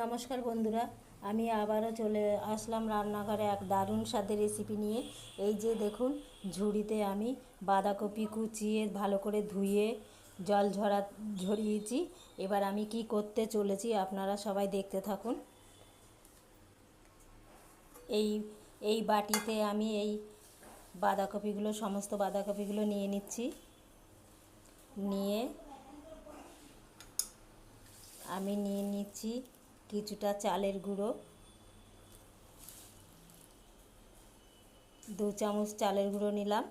নমস্কার বন্ধুরা, আমি আবারও চলে আসলাম রান্নাঘরে এক দারুণ স্বাদের রেসিপি নিয়ে। এই যে দেখুন, ঝুড়িতে আমি বাঁধাকপি কুচিয়ে ভালো করে ধুয়ে জল ঝরা, ঝরিয়েছি। এবার আমি কি করতে চলেছি আপনারা সবাই দেখতে থাকুন। এই এই বাটিতে আমি এই বাঁধাকপিগুলো, সমস্ত বাঁধাকপিগুলো নিয়ে নিচ্ছি। নিয়ে আমি নিয়ে নিচ্ছি কিছুটা চালের গুঁড়ো, দু চামচ চালের গুঁড়ো নিলাম,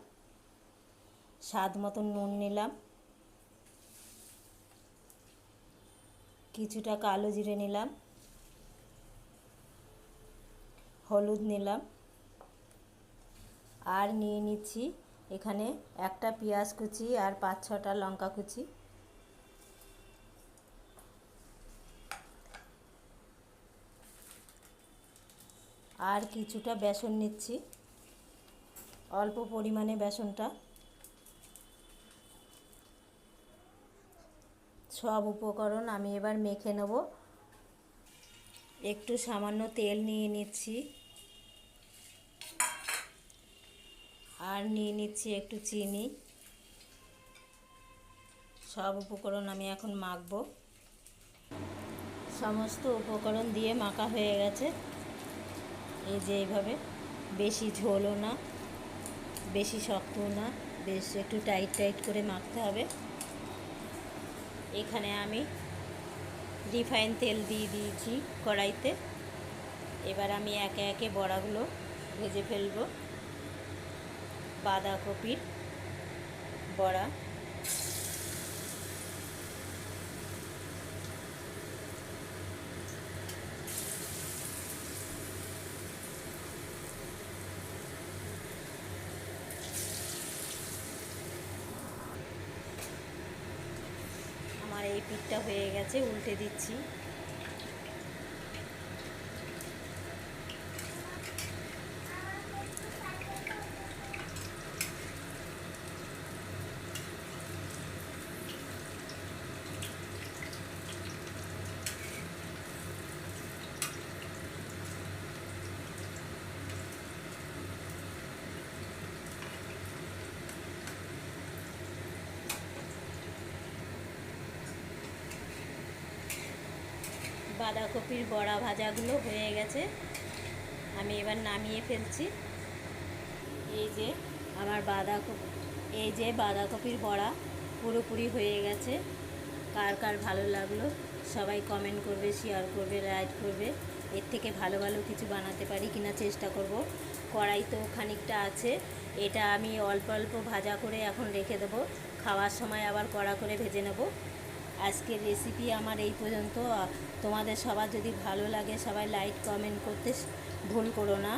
স্বাদ মতন নুন নিলাম, কিছুটা কালো জিরে নিলাম, হলুদ নিলাম, আর নিয়ে নিচ্ছি এখানে একটা পেঁয়াজ কুচি আর পাঁচ ছটা লঙ্কা কুচি। আর কিছুটা বেসন নিচ্ছি। অল্প পরিমাণে বেসনটা। সব উপকরণ আমি এবার মেখে নেব। একটু সামান্য তেল নিয়ে নিচ্ছি। আর নিয়ে নিচ্ছি একটু চিনি। সব উপকরণ আমি এখন মাখবো। সমস্ত উপকরণ দিয়ে মাখা হয়ে গেছে। এই যে এইভাবে। বেশি ঝোলও না, বেশি শক্তও না, বেশ একটু টাইট টাইট করে মাখতে হবে। এখানে আমি রিফাইন তেল দিয়ে দিয়েছি কড়াইতে। এবার আমি একে একে বড়াগুলো ভেজে ফেলব। বাঁধাকপির বড়া। আমার এই পিঠটা হয়ে গেছে উল্টে দিচ্ছি। বাঁধাকপির বড়া ভাজাগুলো হয়ে গেছে। আমি এবার নামিয়ে ফেলছি। এই যে আমার বাঁধাকপি, এই যে বাঁধাকপির বড়া পুরোপুরি হয়ে গেছে। কার কার ভালো লাগল সবাই কমেন্ট করবে শেয়ার করবে লাইক করবে। এর থেকে ভালো ভালো কিছু বানাতে পারি কিনা চেষ্টা করব। কড়াই তো খানিকটা আছে, এটা আমি অল্প অল্প ভাজা করে এখন রেখে দেবো। খাওয়ার সময় আবার কড়া করে ভেজে নেব। আজকের রেসিপি আমার এই পর্যন্ত। তোমাদের সবার যদি ভালো লাগে সবাই লাইক কমেন্ট করতে ভুল করো না।